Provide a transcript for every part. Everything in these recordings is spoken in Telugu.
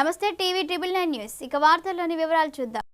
నమస్తే టీవీ ట్రిబుల్ నైన్ న్యూస్. ఇక వార్తల్లోని వివరాలు చూద్దాం.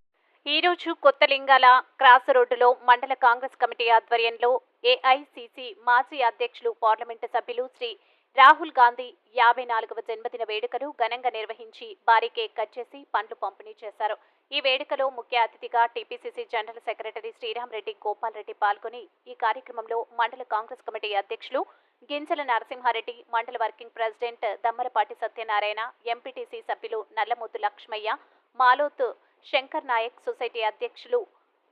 ఈ రోజు కొత్తలింగాల క్రాస్ రోడ్డులో మండల కాంగ్రెస్ కమిటీ ఆధ్వర్యంలో ఏఐసిసి మాజీ అధ్యక్షులు పార్లమెంటు సభ్యులు శ్రీ రాహుల్ గాంధీ యాభై నాలుగవ జన్మదిన వేడుకలు ఘనంగా నిర్వహించి భారీ కేక్ కట్ చేసి పండ్లు పంపిణీ చేశారు. ఈ వేడుకలో ముఖ్య అతిథిగా TPCC general secretary Sriram Reddy Gopal Reddy పాల్గొని ఈ కార్యక్రమంలో మండల కాంగ్రెస్ కమిటీ అధ్యక్షులు గింజల నరసింహారెడ్డి మండల working president Dammalapati Satyanarayana MPTC సభ్యులు నల్లమూతు లక్ష్మయ్య మాలోత్ శంకర్ నాయక్ సొసైటీ అధ్యక్షులు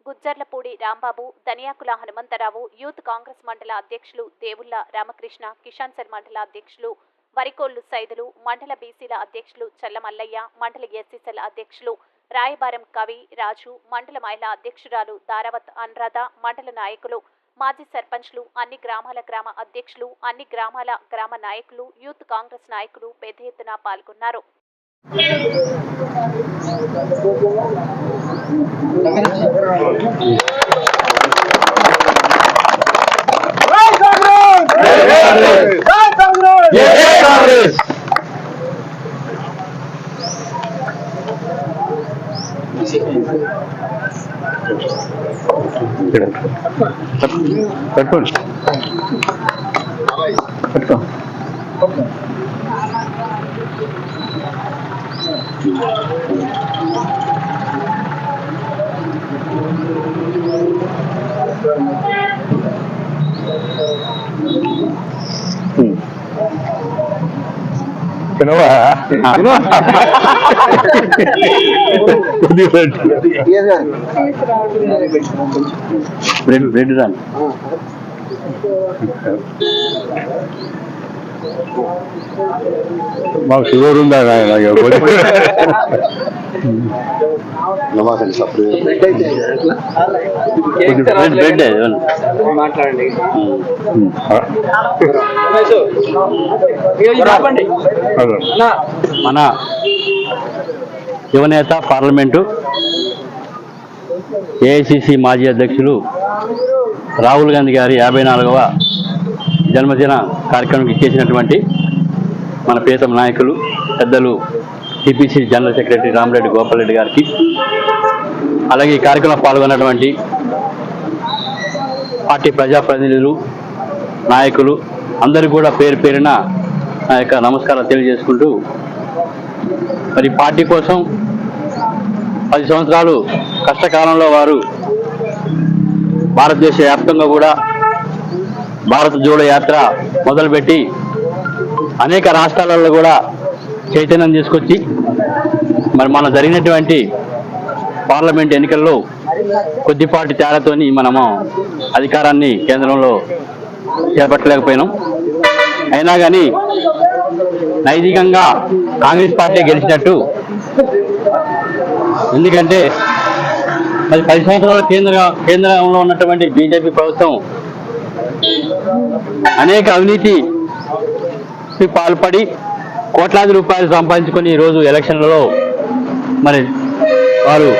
గుజ్జర్లపూడి రాంబాబు దనియాకుల హనుమంతరావు యూత్ కాంగ్రెస్ మండల అధ్యక్షులు దేవుళ్ళ రామకృష్ణ కిషాన్ సర్ మండల అధ్యక్షులు వరికోళ్ళు సైదులు మండల బీసీల అధ్యక్షులు చల్లమల్లయ్య మండల ఎస్సీసెల్ అధ్యక్షులు రాయబారం కవి రాజు మండల మహిళా అధ్యక్షురాలు దారావత్ అనురాధ మండల నాయకులు మాజీ సర్పంచ్లు అన్ని గ్రామాల గ్రామ అధ్యక్షులు అన్ని గ్రామాల గ్రామ నాయకులు యూత్ కాంగ్రెస్ నాయకులు పెద్ద ఎత్తున పాల్గొన్నారు. పెట్టుకోండి పెట్టుకో తినవా కొద్దిగా పెట్టు. బ్రెడ్ బ్రెడ్ రాని. మాకు షుగర్ ఉందా. మాట్లాడండి. అదే. మన యువనేత పార్లమెంటు ఏఐసిసి మాజీ అధ్యక్షులు రాహుల్ గాంధీ గారి యాభై నాలుగవ జన్మదిన కార్యక్రమం ఇచ్చేసినటువంటి మన ప్రియతమ నాయకులు పెద్దలు TPC general secretary Rama Reddy Gopala Reddy గారికి అలాగే ఈ కార్యక్రమంలో పాల్గొన్నటువంటి పార్టీ ప్రజాప్రతినిధులు నాయకులు అందరూ కూడా పేరు పేరున నా యొక్క నమస్కారాలు తెలియజేసుకుంటూ మరి పార్టీ కోసం పది సంవత్సరాలు కష్టకాలంలో వారు భారతదేశ వ్యాప్తంగా కూడా భారత జోడో యాత్ర మొదలుపెట్టి అనేక రాష్ట్రాలలో కూడా చైతన్యం తీసుకొచ్చి మరి మన జరిగినటువంటి పార్లమెంట్ ఎన్నికల్లో కొద్దిపాటి తేడాతోని మనము అధికారాన్ని కేంద్రంలో చేపట్టలేకపోయినాం. అయినా కానీ నైతికంగా కాంగ్రెస్ పార్టీ గెలిచినట్టు ఎందుకంటే మరి పది సంవత్సరాల కేంద్ర కేంద్రంలో ఉన్నటువంటి బీజేపీ ప్రభుత్వం అనేక అవినీతి పాల్పడి కోట్లాది రూపాయలు సంపాదించుకొని ఈరోజు ఎలక్షన్లలో మరి వారు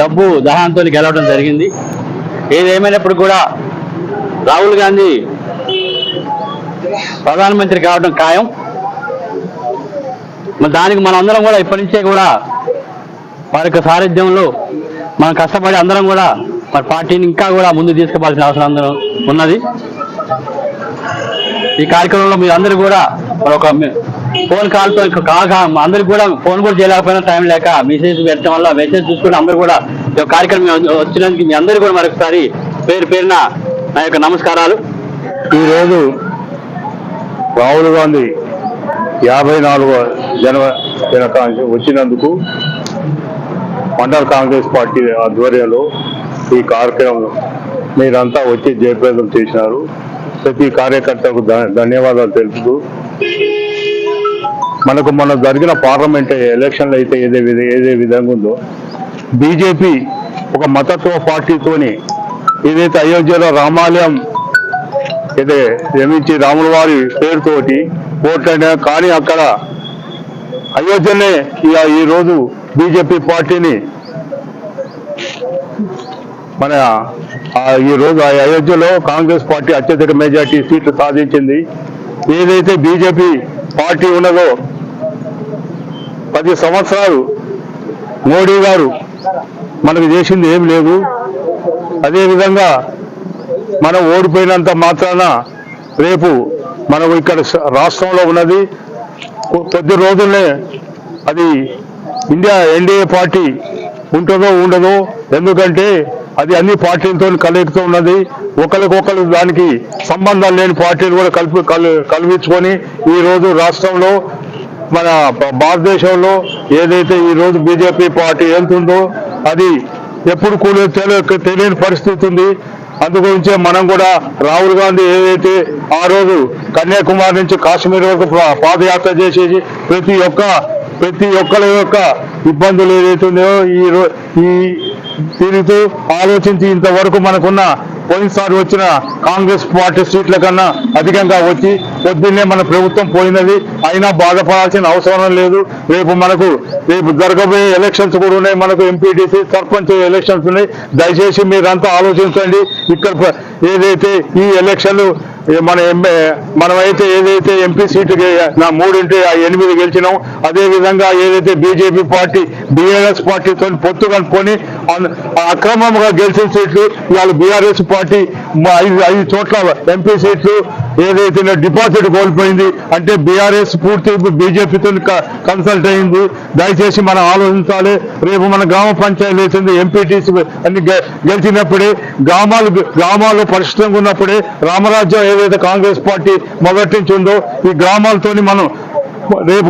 డబ్బు దహనంతో గెలవడం జరిగింది. ఏదేమైనప్పుడు కూడా రాహుల్ గాంధీ ప్రధానమంత్రి కావడం ఖాయం. మరి దానికి మనం అందరం కూడా ఇప్పటి నుంచే కూడా వారి యొక్క సారథ్యంలో మనం కష్టపడి అందరం కూడా మరి పార్టీని ఇంకా కూడా ముందు తీసుకుపోవాల్సిన అవసరం ఉన్నది. ఈ కార్యక్రమంలో మీరు అందరూ కూడా మరి ఒక ఫోన్ కాల్తో కాక అందరికి కూడా ఫోన్ కూడా చేయలేకపోయినా టైం లేక మెసేజ్ పెట్టడం వల్ల మెసేజ్ చూసుకుని అందరూ కూడా ఈ కార్యక్రమం వచ్చినందుకు మీ అందరూ కూడా మరొకసారి పేరు పేరున నా యొక్క నమస్కారాలు. ఈరోజు రాహుల్ గాంధీ యాభై నాలుగో జన్మ వచ్చినందుకు మండల కాంగ్రెస్ పార్టీ ఆధ్వర్యంలో ఈ కార్యక్రమం మీరంతా వచ్చి జయప్రదం చేసినారు. ప్రతి కార్యకర్తకు ధన్యవాదాలు తెలుపుతూ మనకు మన జరిగిన పార్లమెంట్ ఎలక్షన్లు అయితే ఏదే ఏదే విధంగా ఉందో బీజేపీ ఒక మతత్వ పార్టీతోని ఏదైతే అయోధ్యలో రామాలయం ఇదే నిర్మించి రాముల వారి పేరుతోటి ఓట్లైనా కానీ అక్కడ అయోధ్యనే ఇక ఈ రోజు బీజేపీ పార్టీని మన ఈ రోజు ఆ అయోధ్యలో కాంగ్రెస్ పార్టీ అత్యధిక మెజార్టీ సీట్లు సాధించింది. ఏదైతే బీజేపీ పార్టీ ఉన్నదో పది సంవత్సరాలు మోడీ గారు మనకు చేసింది ఏం లేదు. అదేవిధంగా మనం ఓడిపోయినంత మాత్రాన రేపు మనం ఇక్కడ రాష్ట్రంలో ఉన్నది. కొద్ది రోజులనే అది ఇండియా ఎన్డీఏ పార్టీ ఉంటుందో ఉండదో ఎందుకంటే అది అన్ని పార్టీలతో కలయికతో ఉన్నది. ఒకరికొకరు దానికి సంబంధం లేని పార్టీలు కూడా కలిపి కలిపించుకొని కల్పించుకొని ఈ రోజు రాష్ట్రంలో మన భారతదేశంలో ఏదైతే ఈ రోజు బీజేపీ పార్టీ వెళ్తుందో అది ఎప్పుడు కూడా తెలియ తెలియని పరిస్థితి ఉంది. అందుగురించే మనం కూడా రాహుల్ గాంధీ ఏదైతే ఆ రోజు కన్యాకుమారి నుంచి కాశ్మీర్ వరకు పా- పాదయాత్ర చేసేసి ప్రతి ఒక్క ప్రతి ఒక్కరి యొక్క ఇబ్బందులు ఏదైతే ఉన్నాయో ఈ ఈ తిరుగుతూ ఆలోచించి ఇంతవరకు మనకున్న పోయినసారి వచ్చిన కాంగ్రెస్ పార్టీ సీట్ల కన్నా అధికంగా వచ్చి పొద్దున్నే మన ప్రభుత్వం పోయినది. అయినా బాధపడాల్సిన అవసరం లేదు. రేపు మనకు రేపు జరగబోయే ఎలక్షన్స్ కూడా ఉన్నాయి. మనకు ఎంపీటీసీ సర్పంచ్ ఎలక్షన్స్ ఉన్నాయి. దయచేసి మీరంతా ఆలోచించండి. ఇక్కడ ఏదైతే ఈ ఎలక్షన్లు మన ఎంఏ మనమైతే ఏదైతే ఎంపీ సీటు నా మూడింటి ఎనిమిది గెలిచినాం. అదేవిధంగా ఏదైతే బీజేపీ పార్టీ బీఆర్ఎస్ పార్టీతో పొత్తు కనుక్కొని అక్రమంగా గెలిచిన సీట్లు ఇవాళ బీఆర్ఎస్ పార్టీ ఐదు ఐదు చోట్ల ఎంపీ సీట్లు ఏదైతే డిపాజిట్ కోల్పోయింది. అంటే బీఆర్ఎస్ పూర్తి బీజేపీతో కన్సల్ట్ అయింది. దయచేసి మనం ఆలోచించాలి. రేపు మన గ్రామ పంచాయతీ వేసింది ఎంపీటీసీ అన్ని గెలిచినప్పుడే గ్రామాలు గ్రామాలు పరిశుభ్రంగా ఉన్నప్పుడే రామరాజ్యం ఏదైతే కాంగ్రెస్ పార్టీ మొదటి నుంచి ఉందో ఈ గ్రామాలతోని మనం రేపు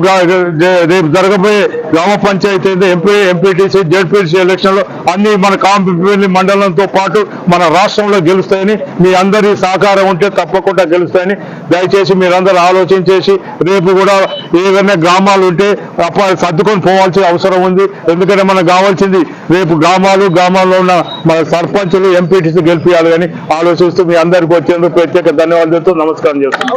రేపు జరగబోయే గ్రామ పంచాయతీ ఎంపీ ఎంపీటీసీ జెడ్పీటీసీ ఎలక్షన్లో అన్ని మన కాంపి మండలంతో పాటు మన రాష్ట్రంలో గెలుస్తాయని మీ అందరి సహకారం ఉంటే తప్పకుండా గెలుస్తాయని దయచేసి మీరందరూ ఆలోచించేసి రేపు కూడా ఏదైనా గ్రామాలు ఉంటే సర్దుకొని పోవాల్సిన అవసరం ఉంది. ఎందుకంటే మనకు కావాల్సింది రేపు గ్రామాలు గ్రామాల్లో ఉన్న మన సర్పంచులు ఎంపీటీసీ గెలిపించాలి అని ఆలోచిస్తూ మీ అందరికి వచ్చేందుకు ప్రత్యేక ధన్యవాదాలతో నమస్కారం చేస్తున్నాను